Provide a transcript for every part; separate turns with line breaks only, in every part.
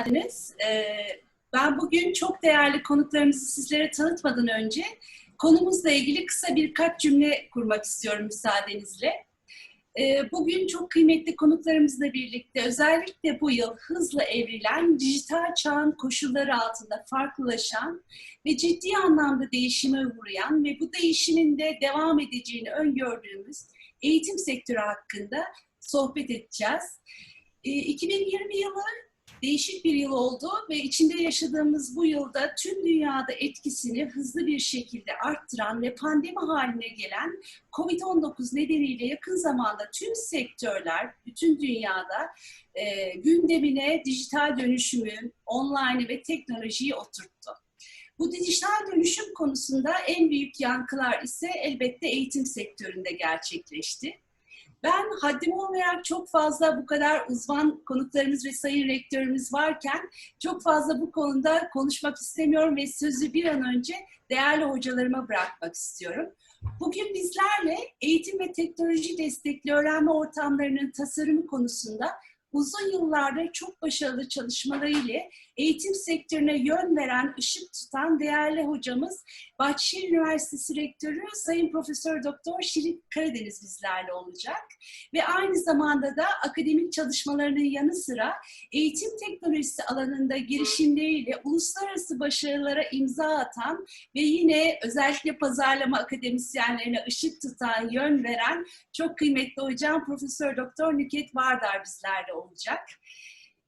geldiniz. Ee, Ben bugün çok değerli konuklarımızı sizlere tanıtmadan önce konumuzla ilgili kısa birkaç cümle kurmak istiyorum müsaadenizle. Ee, Bugün çok kıymetli konuklarımızla birlikte özellikle bu yıl hızla evrilen, dijital çağın koşulları altında farklılaşan ve ciddi anlamda değişime uğrayan ve bu değişimin de devam edeceğini öngördüğümüz eğitim sektörü hakkında sohbet edeceğiz. Ee, 2020 yılı değişik bir yıl oldu ve içinde yaşadığımız bu yılda tüm dünyada etkisini hızlı bir şekilde arttıran ve pandemi haline gelen COVID-19 nedeniyle yakın zamanda tüm sektörler, bütün dünyada e, gündemine dijital dönüşümü, online ve teknolojiyi oturttu. Bu dijital dönüşüm konusunda en büyük yankılar ise elbette eğitim sektöründe gerçekleşti. Ben haddim olmayarak çok fazla bu kadar uzman konuklarımız ve sayın rektörümüz varken çok fazla bu konuda konuşmak istemiyorum ve sözü bir an önce değerli hocalarıma bırakmak istiyorum. Bugün bizlerle eğitim ve teknoloji destekli öğrenme ortamlarının tasarımı konusunda uzun yıllardır çok başarılı çalışmalarıyla eğitim sektörüne yön veren, ışık tutan değerli hocamız Bahçeşehir Üniversitesi Rektörü Sayın Profesör Doktor Şirin Karadeniz bizlerle olacak. Ve aynı zamanda da akademik çalışmalarının yanı sıra eğitim teknolojisi alanında girişimleriyle uluslararası başarılara imza atan ve yine özellikle pazarlama akademisyenlerine ışık tutan, yön veren çok kıymetli hocam Profesör Doktor Nüket Vardar bizlerle olacak.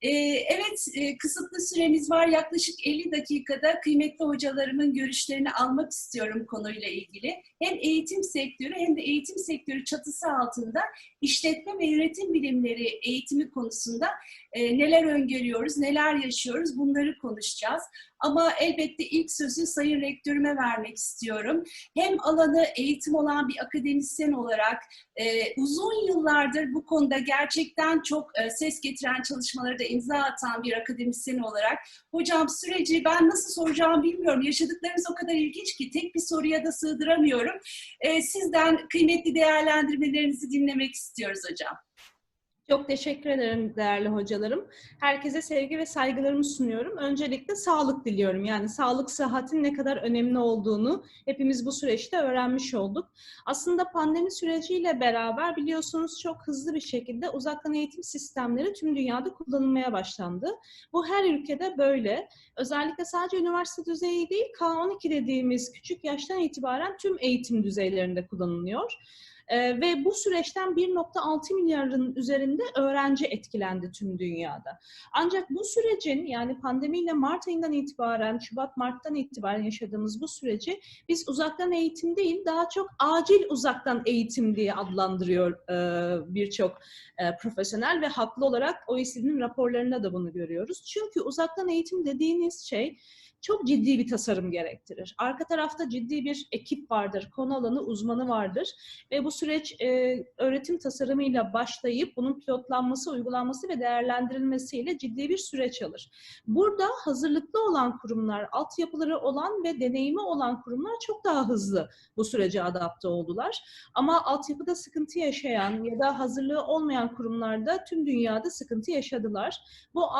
Ee, evet, e, kısıtlı süremiz var. Yaklaşık 50 dakikada kıymetli hocalarımın görüşlerini almak istiyorum konuyla ilgili. Hem eğitim sektörü hem de eğitim sektörü çatısı altında işletme ve yönetim bilimleri eğitimi konusunda e, neler öngörüyoruz, neler yaşıyoruz bunları konuşacağız. Ama elbette ilk sözü Sayın Rektörüme vermek istiyorum. Hem alanı eğitim olan bir akademisyen olarak e, uzun yıllardır bu konuda gerçekten çok e, ses getiren çalışmaları da imza atan bir akademisyen olarak hocam süreci ben nasıl soracağımı bilmiyorum. Yaşadıklarımız o kadar ilginç ki tek bir soruya da sığdıramıyorum. E, sizden kıymetli değerlendirmelerinizi dinlemek istiyoruz hocam.
Çok teşekkür ederim değerli hocalarım. Herkese sevgi ve saygılarımı sunuyorum. Öncelikle sağlık diliyorum. Yani sağlık sıhhatin ne kadar önemli olduğunu hepimiz bu süreçte öğrenmiş olduk. Aslında pandemi süreciyle beraber biliyorsunuz çok hızlı bir şekilde uzaktan eğitim sistemleri tüm dünyada kullanılmaya başlandı. Bu her ülkede böyle. Özellikle sadece üniversite düzeyi değil, K12 dediğimiz küçük yaştan itibaren tüm eğitim düzeylerinde kullanılıyor. Ee, ve bu süreçten 1.6 milyarın üzerinde öğrenci etkilendi tüm dünyada. Ancak bu sürecin yani pandemiyle Mart ayından itibaren, Şubat-Mart'tan itibaren yaşadığımız bu süreci biz uzaktan eğitim değil, daha çok acil uzaktan eğitim diye adlandırıyor e, birçok e, profesyonel ve haklı olarak OECD'nin raporlarında da bunu görüyoruz. Çünkü uzaktan eğitim dediğiniz şey çok ciddi bir tasarım gerektirir. Arka tarafta ciddi bir ekip vardır, konu alanı uzmanı vardır ve bu süreç e, öğretim tasarımıyla başlayıp bunun pilotlanması, uygulanması ve değerlendirilmesiyle ciddi bir süreç alır. Burada hazırlıklı olan kurumlar, altyapıları olan ve deneyimi olan kurumlar çok daha hızlı bu sürece adapte oldular. Ama altyapıda sıkıntı yaşayan ya da hazırlığı olmayan kurumlarda tüm dünyada sıkıntı yaşadılar. Bu